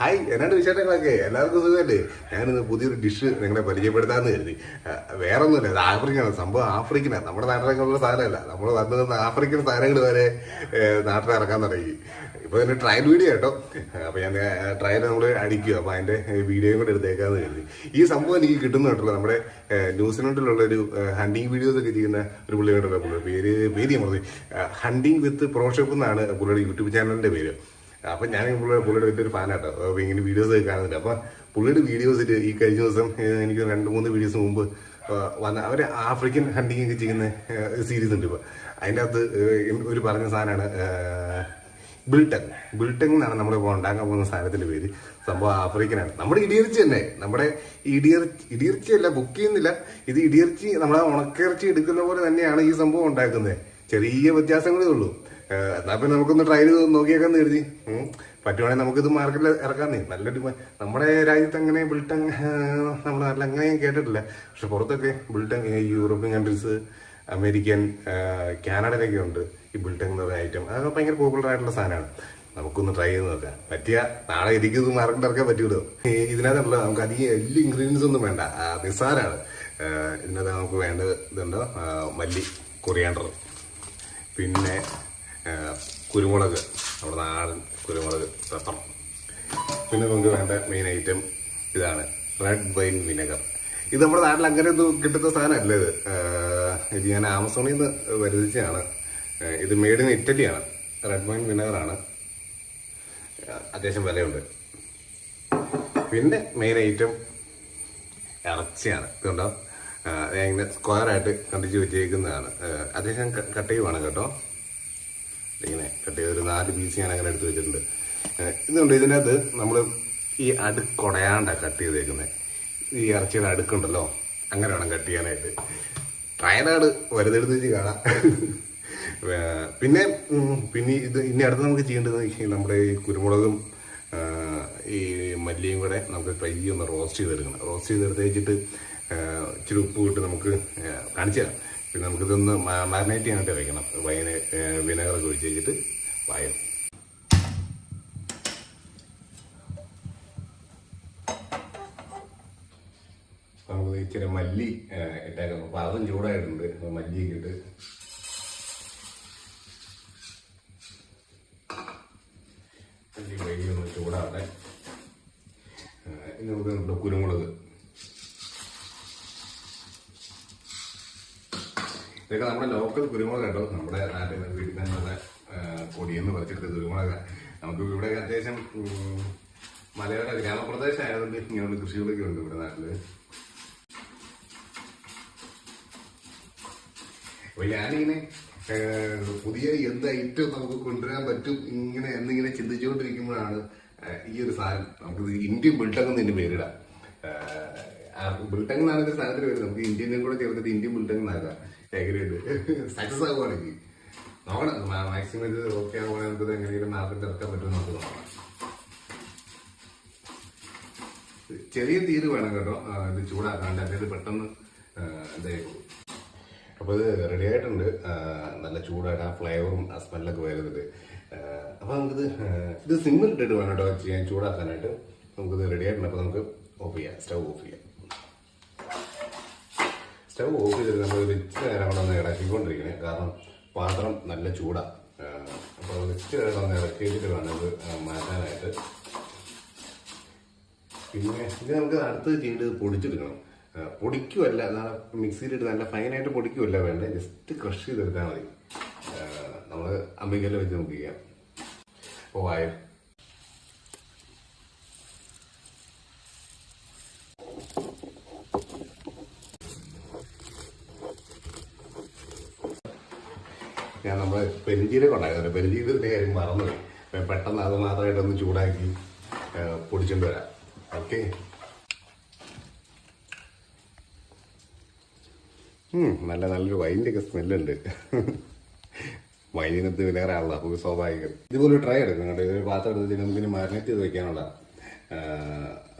Hi എന്നാണ് വിശേഷങ്ങളൊക്കെ? എല്ലാവർക്കും സുഖമല്ലേ? ഞാനിന്ന് പുതിയൊരു ഡിഷ് നിങ്ങളെ പരിചയപ്പെടുത്താമെന്ന് കരുതി. വേറെ ഒന്നുമില്ല ഇത് ആഫ്രിക്കനാണ്. സംഭവം ആഫ്രിക്കനാണ് നമ്മുടെ നാട്ടിലൊക്കെയുള്ള സാധനമല്ല. നമ്മൾ വന്നു നിന്ന് ആഫ്രിക്കൻ സാധനങ്ങൾ വരെ നാട്ടിൽ ഇറക്കാൻ തുടങ്ങി. ഇപ്പോൾ എന്റെ ട്രയൽ വീഡിയോ കേട്ടോ. അപ്പോൾ ഞാൻ ട്രയൽ നമ്മൾ അടിക്കുക. അപ്പോൾ അതിന്റെ വീഡിയോയും കൂടെ എടുത്തേക്കാന്ന് കരുതി. ഈ സംഭവം എനിക്ക് കിട്ടുന്ന കേട്ടോ നമ്മുടെ ന്യൂസിലൻഡിലുള്ള ഒരു ഹണ്ടിങ് വീഡിയോസ് ഒക്കെ ചെയ്യുന്ന ഒരു പുള്ളി പുള്ളി. പേര് പേര് ഞാൻ പറഞ്ഞു ഹണ്ടിങ് വിത്ത് പ്രോഷപ്പ് എന്നാണ് പുള്ളിയുടെ യൂട്യൂബ് ചാനലിന്റെ പേര്. അപ്പൊ ഞാൻ പുള്ളിയുടെ വലിയൊരു ഫാനാട്ടോ ഇങ്ങനെ വീഡിയോസ് ഒക്കെ കാണുന്നുണ്ട്. അപ്പൊ പുള്ളിയുടെ വീഡിയോസിൽ ഈ കഴിഞ്ഞ ദിവസം എനിക്ക് രണ്ട് മൂന്ന് വീഡിയോസ് മുമ്പ് വന്ന അവർ ആഫ്രിക്കൻ ഹണ്ടിങ് ഒക്കെ ചെയ്യുന്ന സീരീസ് ഉണ്ട് ഇപ്പൊ. അതിന്റെ അകത്ത് ഒരു പറഞ്ഞ സാധനമാണ് ബിൽട്ടങ് ബിൽട്ടങ് എന്നാണ് നമ്മൾ ഇപ്പോൾ ഉണ്ടാക്കാൻ പോകുന്ന സാധനത്തിന്റെ പേര്. സംഭവം ആഫ്രിക്കനാണ് നമ്മുടെ ഇടിയർച്ചി തന്നെ. നമ്മുടെ ഇടിയർച്ചി അല്ല കുക്ക് ചെയ്യുന്നില്ല. ഇത് ഇടിയർച്ചി നമ്മളെ ഉണക്കിറച്ചി എടുക്കുന്ന പോലെ തന്നെയാണ് ഈ സംഭവം ഉണ്ടാക്കുന്നത്. ചെറിയ വ്യത്യാസങ്ങളേ ഉള്ളൂ. എന്നാ പിന്നെ നമുക്കൊന്ന് ട്രൈ ചെയ്ത് നോക്കിയേക്കാന്ന് കരുതി. പറ്റുവാണെങ്കിൽ നമുക്കിത് മാർക്കറ്റിൽ ഇറക്കാന്നേ. നല്ലൊരു നമ്മുടെ രാജ്യത്ത് അങ്ങനെ ബിൽട്ടങ് നമ്മുടെ നാട്ടിൽ അങ്ങനെ കേട്ടിട്ടില്ല. പക്ഷെ പുറത്തൊക്കെ ബിൽട്ടങ് യൂറോപ്യൻ കൺട്രീസ് അമേരിക്കൻ കാനഡയിലൊക്കെ ഉണ്ട് ഈ ബിൽട്ടങ് എന്ന് പറയുന്ന ഐറ്റം അതൊക്കെ ഭയങ്കര പോപ്പുലർ ആയിട്ടുള്ള സാധനമാണ്. നമുക്കൊന്ന് ട്രൈ ചെയ്ത് നോക്കാം. പറ്റിയ നാളെ ഇരിക്കുന്നത് മാർക്കറ്റ് ഇറക്കാൻ പറ്റൂലോ? ഇതിനകത്തുള്ള നമുക്ക് അധികം എല്ലാ ഇൻഗ്രീഡിയൻസ് ഒന്നും വേണ്ട. നിസ്സാരാണ്. ഇതിനകത്ത് നമുക്ക് വേണ്ടത് ഇതുണ്ടോ? മല്ലി കൊറിയാണ്ടർ പിന്നെ കുരുമുളക് നമ്മുടെ നാടൻ കുരുമുളക് പെപ്പർ പിന്നെ നമുക്ക് വേണ്ട മെയിൻ ഐറ്റം ഇതാണ് റെഡ് വൈൻ വിനെഗർ ഇത് നമ്മുടെ നാട്ടിൽ അങ്ങനെ ഒന്നും കിട്ടുന്ന സാധനമല്ല ഇത്. ഇത് ഞാൻ ആമസോണിൽ നിന്ന് വരുതിച്ചാണ് ഇത് മെയ്ഡ് ഇൻ ഇറ്റലിയാണ് റെഡ് വൈൻ വിനെഗറാണ് അത്യാവശ്യം വിലയുണ്ട്. പിന്നെ മെയിൻ ഐറ്റം ഇറച്ചിയാണ്. ഇതുണ്ടോ? ഇങ്ങനെ സ്ക്വയറായിട്ട് കണ്ടിച്ച് വെച്ചേക്കുന്നതാണ്. അത്യാവശ്യം കട്ട് ചെയ്യുവാണ് കേട്ടോ. ഇങ്ങനെ കട്ട് ചെയ്ത് ഒരു നാല് പീസ് ഞാൻ അങ്ങനെ എടുത്ത് വെച്ചിട്ടുണ്ട്. ഇതുണ്ട്. ഇതിനകത്ത് നമ്മൾ ഈ അടുക്കൊടയാണ്ടാണ് കട്ട് ചെയ്തേക്കുന്നത് ഈ ഇറച്ചിയുടെ അടുക്കുണ്ടല്ലോ. അങ്ങനെ വേണം കട്ട് ചെയ്യാനായിട്ട്. ട്രയനാട് വരുന്നെടുത്ത് വെച്ച് കാണാം. പിന്നെ പിന്നെ ഇത് ഇനി അടുത്ത് നമുക്ക് ചെയ്യേണ്ടത് നമ്മുടെ ഈ കുരുമുളകും ഈ മല്ലിയും കൂടെ നമുക്ക് പയ്യെ ഒന്ന് റോസ്റ്റ് ചെയ്തെടുക്കണം. റോസ്റ്റ് ചെയ്തെടുത്ത് വെച്ചിട്ട് ഇച്ചിരി ഉപ്പ് ഇട്ട് നമുക്ക് കാണിച്ചു തരാം. പിന്നെ നമുക്കിതൊന്ന് മാരിനേറ്റ് ചെയ്യാനായിട്ട് വെക്കണം. വൈന് വിനെഗറൊക്കെ ഒഴിച്ച് വെച്ചിട്ട് വായും ഇച്ചിരി മല്ലി ഇട്ടേക്കാം അതും ചൂടായിട്ടുണ്ട്. മല്ലി ഇട്ട്. മല്ലി വൈകി ഒന്ന് ചൂടാവട്ടെ ഇനി നമുക്ക് കുരുമുളക് ഇതൊക്കെ നമ്മുടെ ലോക്കൽ കുരുമുളക് കേട്ടോ നമ്മുടെ നാട്ടിൽ വീട്ടിൽ നിന്നുള്ള പൊടിയെന്ന് പറിച്ചെടുത്ത കുരുമുളക്. നമുക്ക് ഇവിടെ അത്യാവശ്യം മലയോര ഗ്രാമപ്രദേശം ആയതുകൊണ്ട് ഇങ്ങനെയുള്ള കൃഷികളൊക്കെ ഉണ്ട് ഇവിടെ നാട്ടിൽ. അപ്പൊ ഞാനിങ്ങനെ പുതിയ എന്ത് ഐറ്റം നമുക്ക് കൊണ്ടുവരാൻ പറ്റും ഇങ്ങനെ എന്നിങ്ങനെ ചിന്തിച്ചുകൊണ്ടിരിക്കുമ്പോഴാണ് ഈ ഒരു സാധനം. നമുക്ക് ഇന്ത്യൻ ബിൽട്ടങ് എന്ന് പേരിടാം. ബിൽട്ടങ് എന്നാണ് സാധനത്തിന് പേര്. നമുക്ക് ഇന്ത്യനും കൂടെ ചേർത്തിട്ട് ഇന്ത്യൻ ബിൽട്ടങ് എന്നാക്കാം എങ്ങനെയുണ്ട്? സക്സസ് ആകുവാണെങ്കിൽ നോക്കണം. മാക്സിമം ഇത് ഓക്കെ ആകുവാണെങ്കിൽ നമുക്ക് എങ്ങനെയെങ്കിലും മാർക്കറ്റ് ഇറക്കാൻ പറ്റും നമുക്ക് നോക്കണം ചെറിയ തീര് വേണം കേട്ടോ. ഇത് ചൂടാക്കാണ്ട് അല്ലെങ്കിൽ പെട്ടെന്ന് ഇതായിക്കോളും. അപ്പോൾ ഇത് റെഡി ആയിട്ടുണ്ട്. നല്ല ചൂടായിട്ട് ആ ഫ്ലേവറും ആ സ്മെല്ലൊക്കെ വരുന്നുണ്ട്. അപ്പോൾ നമുക്കിത് ഇത് സിമ്മിൽ ഇട്ടിട്ട് വേണം കേട്ടോ ചെയ്യാൻ. ചൂടാക്കാനായിട്ട് നമുക്കിത് റെഡി ആയിട്ടുണ്ട്. അപ്പോൾ നമുക്ക് ഓഫ് ചെയ്യാം. സ്റ്റൗ ഓഫ് ചെയ്യാം. സ്റ്റവ് ഓഫ് ചെയ്തിട്ട് നമ്മൾ ഇച്ചിരി നേരം അവിടെ ഒന്ന് ഇളക്കിക്കൊണ്ടിരിക്കണേ. കാരണം പാത്രം നല്ല ചൂടാണ് അപ്പോൾ ഇച്ചിരി നേരം ഒന്ന് ഇറക്കിയിട്ട് വേണം മാറ്റാനായിട്ട്. പിന്നെ ഇത് നമുക്ക് അടുത്ത് ചെയ്യേണ്ടത് പൊടിച്ചെടുക്കണം പൊടിക്കുമല്ല നല്ല മിക്സിയിലിട്ട് നല്ല ഫൈനായിട്ട് പൊടിക്കുമല്ല വേണ്ടത് ജസ്റ്റ് ക്രഷ് ചെയ്തെടുത്താൽ മതി. നമ്മൾ അമ്മിക്കല്ല് വെച്ച് നോക്കിക്കാം. ഓ വായോ ഞാൻ നമ്മൾ പെരിഞ്ചീരകം ഉണ്ടായിരുന്നു പെരിഞ്ചീരകത്തിന്റെ കാര്യം മറന്നുപോയി. പെട്ടെന്ന് അത് മാത്രമായിട്ടൊന്ന് ചൂടാക്കി പൊടിച്ചിട്ട് വരാം. ഓക്കെ? നല്ല നല്ലൊരു വൈന്റെ ഒക്കെ സ്മെല്ലുണ്ട് വൈനിനകത്ത് വിനേറാണല്ലോ അപ്പോൾ സ്വാഭാവികം. ഇതുപോലെ ട്രൈ എടുക്കും കേട്ടോ. ഇതൊരു പാത്രം എടുത്തിട്ട് നമുക്കിനി മാരിനേറ്റ് ചെയ്ത് വെക്കാനുള്ള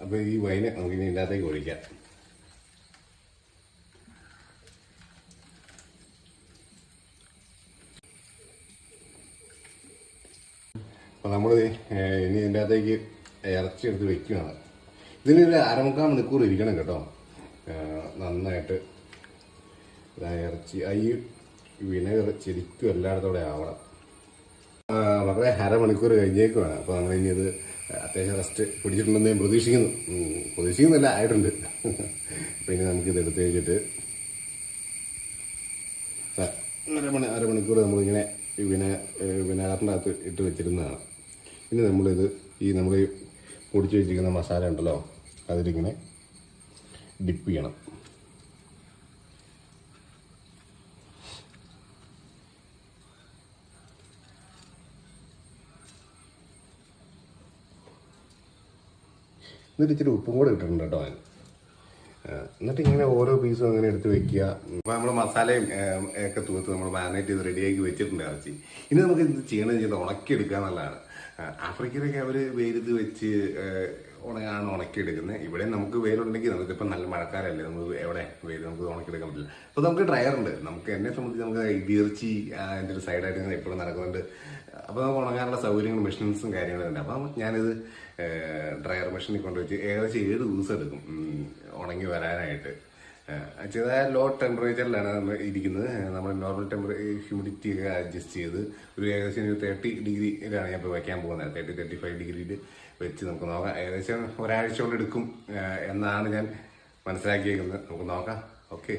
അപ്പോൾ ഈ വൈന് നമുക്കിനി ഇതിനകത്തേക്ക് ഒഴിക്കാം. അപ്പോൾ നമ്മൾ ഇനി ഇതിന്റെ അകത്തേക്ക് ഇറച്ചി എടുത്ത് വെക്കുകയാണ്. ഇതിനൊരു അരമുക്കാൽ മണിക്കൂർ ഇരിക്കണം കേട്ടോ. നന്നായിട്ട്. ഇറച്ചി. ഈ വിനെഗർ ശരിക്കും എല്ലായിടത്തോടെ ആവണം. വളരെ അരമണിക്കൂർ കഴിഞ്ഞേക്കുവാണ്. അപ്പോൾ നമ്മൾ ഇനി ഇത് അത്യാവശ്യം റെസ്റ്റ് പിടിച്ചിട്ടുണ്ടെന്ന് ഞാൻ പ്രതീക്ഷിക്കുന്നു. പ്രതീക്ഷിക്കുന്നില്ല ആയിട്ടുണ്ട്. പിന്നെ നമുക്കിത് എടുത്ത് കഴിഞ്ഞിട്ട് അരമണി അരമണിക്കൂർ നമ്മളിങ്ങനെ ഈ വിന വിനാഗറിന്റെ അകത്ത് ഇട്ട് വെച്ചിരുന്നതാണ്. ഇനി നമ്മളിത് ഈ നമ്മൾ പൊടിച്ച് വെച്ചിരിക്കുന്ന മസാല ഉണ്ടല്ലോ അതിലിങ്ങനെ ഡിപ്പ് ചെയ്യണം. എന്നിട്ട് ഇച്ചിരി ഉപ്പും കൂടെ ഇട്ടിട്ടുണ്ട് കേട്ടോ ഞാൻ. എന്നിട്ട് ഇങ്ങനെ ഓരോ പീസും അങ്ങനെ എടുത്ത് വെക്കുക. നമ്മൾ മസാലയും ഒക്കെ തൂത്ത് നമ്മൾ മാരിനേറ്റ് ചെയ്ത് റെഡിയാക്കി വെച്ചിട്ടുണ്ട് ഇറച്ചി. ഇനി നമുക്ക് ഇത് ചെയ്യണമെന്ന് ചെയ്ത് ഉണക്കിയെടുക്കുക എന്നുള്ളതാണ്. ആഫ്രിക്കയിലൊക്കെ അവർ വെയിലത്ത് വെച്ച് ഉണയാണ് ഉണക്കിയെടുക്കുന്നത്. ഇവിടെ നമുക്ക് വെയിലുണ്ടെങ്കിൽ നമുക്കിപ്പോൾ നല്ല മഴക്കാലല്ലേ നമുക്ക് എവിടെ വെയിൽ നമുക്ക് ഉണക്കിയെടുക്കാൻ പറ്റില്ല. അപ്പോൾ നമുക്ക് ഡ്രയർ ഉണ്ട്. നമുക്ക് എന്നെ സംബന്ധിച്ച് നമുക്ക് ഇടിയിറച്ചി അതിന്റെ ഒരു സൈഡായിട്ട് ഇങ്ങനെ എപ്പോഴും നടക്കുന്നുണ്ട്. അപ്പോൾ നമുക്ക് ഉണങ്ങാനുള്ള സൗകര്യങ്ങളും മെഷീൻസും കാര്യങ്ങളും ഉണ്ട്. അപ്പം ഞാനിത് ഡ്രയർ മെഷീനിൽ കൊണ്ടുവച്ച് ഏകദേശം ഏഴ് ദിവസം എടുക്കും. ഉണങ്ങി വരാനായിട്ട്. ചെറിയ ലോ ടെമ്പറേച്ചറിലാണ് നമ്മൾ ഇരിക്കുന്നത്. നമ്മൾ നോർമൽ ടെമ്പറേ ഹ്യൂമിഡിറ്റി ഒക്കെ അഡ്ജസ്റ്റ് ചെയ്ത് ഒരു ഏകദേശം ഒരു തേർട്ടി ഡിഗ്രിയിലാണ് ഞാൻ ഇപ്പോൾ വയ്ക്കാൻ പോകുന്നത്. തേർട്ടി തേർട്ടി ഫൈവ് ഡിഗ്രിയിൽ വെച്ച് നമുക്ക് നോക്കാം. ഏകദേശം ഒരാഴ്ച കൊണ്ട് എടുക്കും എന്നാണ് ഞാൻ മനസ്സിലാക്കിയേക്കുന്നത്. നമുക്ക് നോക്കാം. ഓക്കെ.